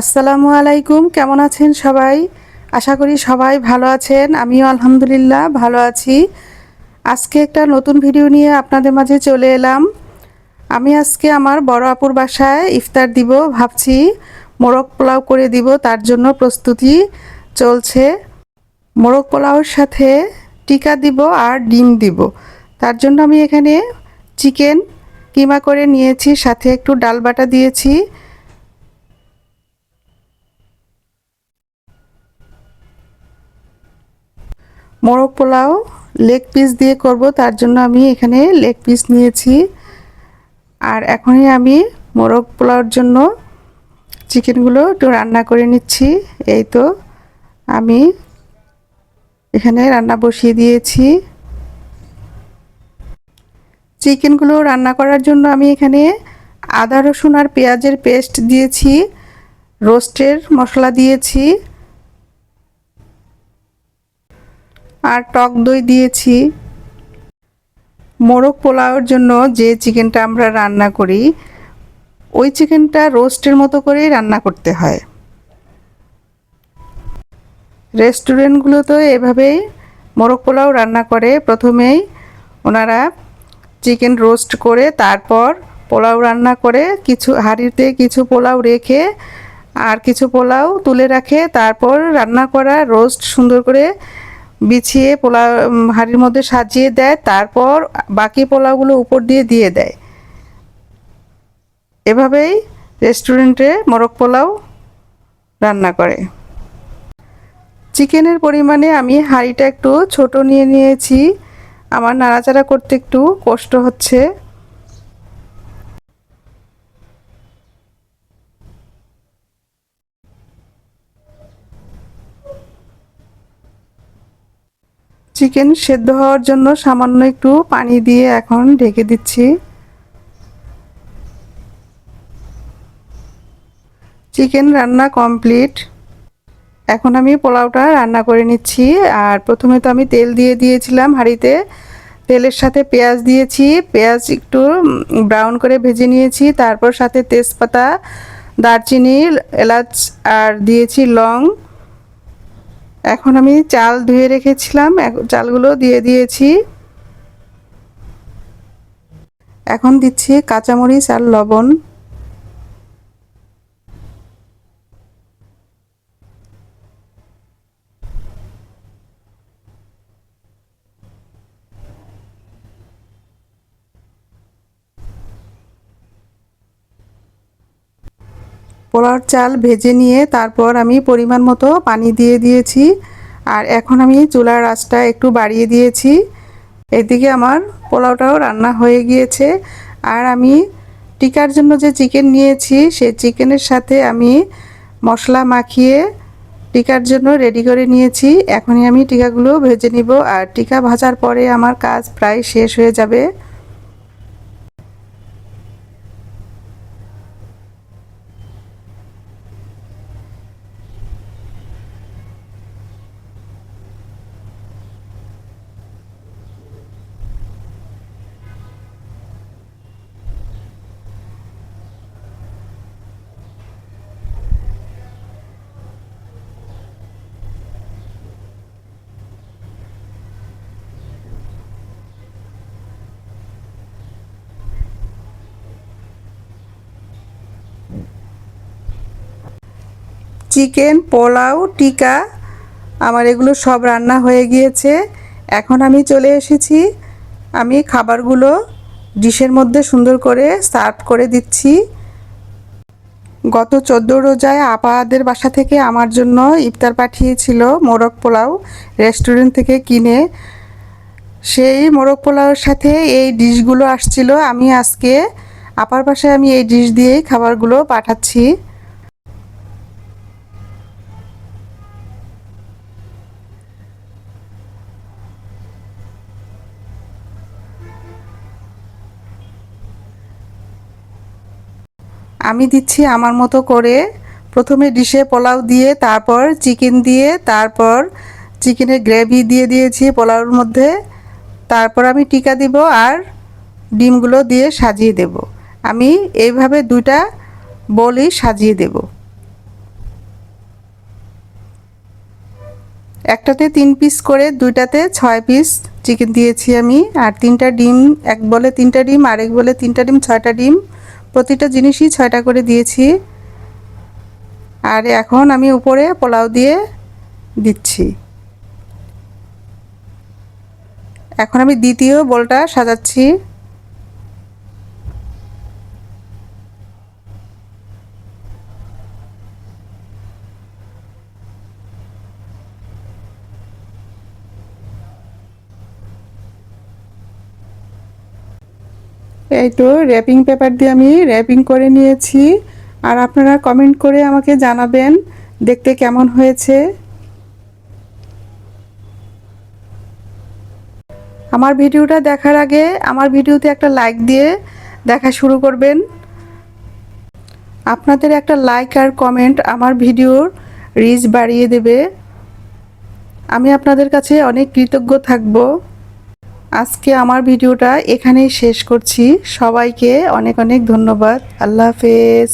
আসসালামু আলাইকুম, কেমন আছেন সবাই? আশা করি সবাই ভালো আছেন, আমিও আলহামদুলিল্লাহ ভালো আছি। আজকে একটা নতুন ভিডিও নিয়ে আপনাদের মাঝে চলে এলাম। আমি আজকে আমার বড় আপুর বাসায় ইফতার দিব, ভাবছি মোরগ পোলাও করে দিব, তার জন্য প্রস্তুতি চলছে। মোরগ পোলাওর সাথে টিকা দিব আর ডিম দিব। তার জন্য আমি এখানে চিকেন কিমা করে নিয়েছি, সাথে একটু ডাল বাটা দিয়েছি। মোরগ পোলাও লেগ পিস দিয়ে করব, তার জন্য আমি এখানে লেগ পিস নিয়েছি। আর এখনই আমি মোরগ পোলাওর জন্য চিকেনগুলো একটু রান্না করে নিচ্ছি। এই তো, আমি এখানে রান্না বসিয়ে দিয়েছি। চিকেনগুলো রান্না করার জন্য আমি এখানে আদা, রসুন আর পেঁয়াজের পেস্ট দিয়েছি। রোস্টের মশলা দিয়েছি। আর টক দই দিয়েছি। মোরগ পোলাওর জন্য যে চিকেনটা আমরা রান্না করি, ওই চিকেনটা রোস্টের মতো করেই রান্না করতে হয়। রেস্টুরেন্টগুলোতে এভাবেই মোরগ পোলাও রান্না করে। প্রথমেই ওনারা চিকেন রোস্ট করে তারপর পোলাও রান্না করে, কিছু হাঁড়িতে কিছু পোলাও রেখে আর কিছু পোলাও তুলে রাখে। তারপর রান্না করা রোস্ট সুন্দর করে বিছিয়ে পোলা হাঁড়ির মধ্যে সাজিয়ে দেয়, তারপর বাকি পোলাওগুলো উপর দিয়ে দিয়ে দেয়। এভাবেই রেস্টুরেন্টে মোরগ পোলাও রান্না করে। চিকেনের পরিমাণে আমি হাঁড়িটা একটু ছোট নিয়ে নিয়েছি। আমার নাড়াচাড়া করতে একটু কষ্ট হচ্ছে। চিকেন সেদ্ধ হওয়ার জন্য সামান্য একটু পানি দিয়ে এখন ঢেকে দিচ্ছি। চিকেন রান্না কমপ্লিট। এখন আমি পোলাওটা রান্না করে নিচ্ছি। আর প্রথমে তো আমি তেল দিয়ে দিয়েছিলাম হাঁড়িতে। তেলের সাথে পেঁয়াজ দিয়েছি। পেঁয়াজ একটু ব্রাউন করে ভেজে নিয়েছি। তারপর সাথে তেজপাতা, দারচিনি, এলাচ, আর দিয়েছি লং। এখন আমি চাল ধুয়ে রেখেছিলাম চালগুলো দিয়ে দিয়েছি। এখন দিচ্ছি কাঁচামরিচ আর লবণ। পোলাওর চাল ভেজে নিয়ে তারপর আমি পরিমাণ মতো পানি দিয়ে দিয়েছি। আর এখন আমি চুলার আঁচটা একটু বাড়িয়ে দিয়েছি। এদিকে আমার পোলাওটাও রান্না হয়ে গিয়েছে। আর আমি টিকার জন্য যে চিকেন নিয়েছি, সেই চিকেনের সাথে আমি মশলা মাখিয়ে টিকার জন্য রেডি করে নিয়েছি। এখনই আমি টিকাগুলো ভেজে নিব। আর টিকা ভাজার পরে আমার কাজ প্রায় শেষ হয়ে যাবে। চিকেন, পোলাও, টিকা, আমার এগুলো সব রান্না হয়ে গিয়েছে। এখন আমি চলে এসেছি। আমি খাবারগুলো ডিশের মধ্যে সুন্দর করে সার্ভ করে দিচ্ছি। গত চোদ্দ রোজায় আপাদের বাসা থেকে আমার জন্য ইফতার পাঠিয়েছিল মোরগ পোলাও রেস্টুরেন্ট থেকে কিনে। সেই মোরগ পোলাওর সাথে এই ডিশগুলো আসছিল। আমি আজকে আপার বাসায় আমি এই ডিশ দিয়েই খাবারগুলো পাঠাচ্ছি। আমি দিচ্ছি আমার মতো করে। প্রথমে ডিশে পোলাও দিয়ে, তারপর চিকেন দিয়ে, তারপর চিকেনের গ্রেভি দিয়ে দিয়েছি পোলাওর মধ্যে। তারপর আমি টিকা দিব আর ডিমগুলো দিয়ে সাজিয়ে দেব। আমি এইভাবে দুটা বলি সাজিয়ে দেব। একটাতে তিন পিস করে, দুইটাতে ছয় পিস চিকেন দিয়েছি আমি। আর তিনটা ডিম, এক বলে তিনটা ডিম, আরেক বলে তিনটা ডিম, ছয়টা ডিম। প্রতিটা জিনিসই ছয়টা করে দিয়েছি। আর এখন আমি উপরে পোলাও দিয়ে দিচ্ছি। এখন আমি দ্বিতীয় বলটা সাজাচ্ছি। এই তো র্যাপিং পেপার দিয়ে আমি র্যাপিং করে নিয়েছি। আর আপনারা কমেন্ট করে আমাকে জানাবেন দেখতে কেমন হয়েছে। আমার ভিডিওটা দেখার আগে আমার ভিডিওতে একটা লাইক দিয়ে দেখা শুরু করবেন। আপনাদের একটা লাইক আর কমেন্ট আমার ভিডিওর রিচ বাড়িয়ে দেবে। আমি আপনাদের কাছে অনেক কৃতজ্ঞ থাকব। আজকে আমার ভিডিওটা এখানেই শেষ করছি। সবাইকে অনেক অনেক ধন্যবাদ। আল্লাহ হাফেজ।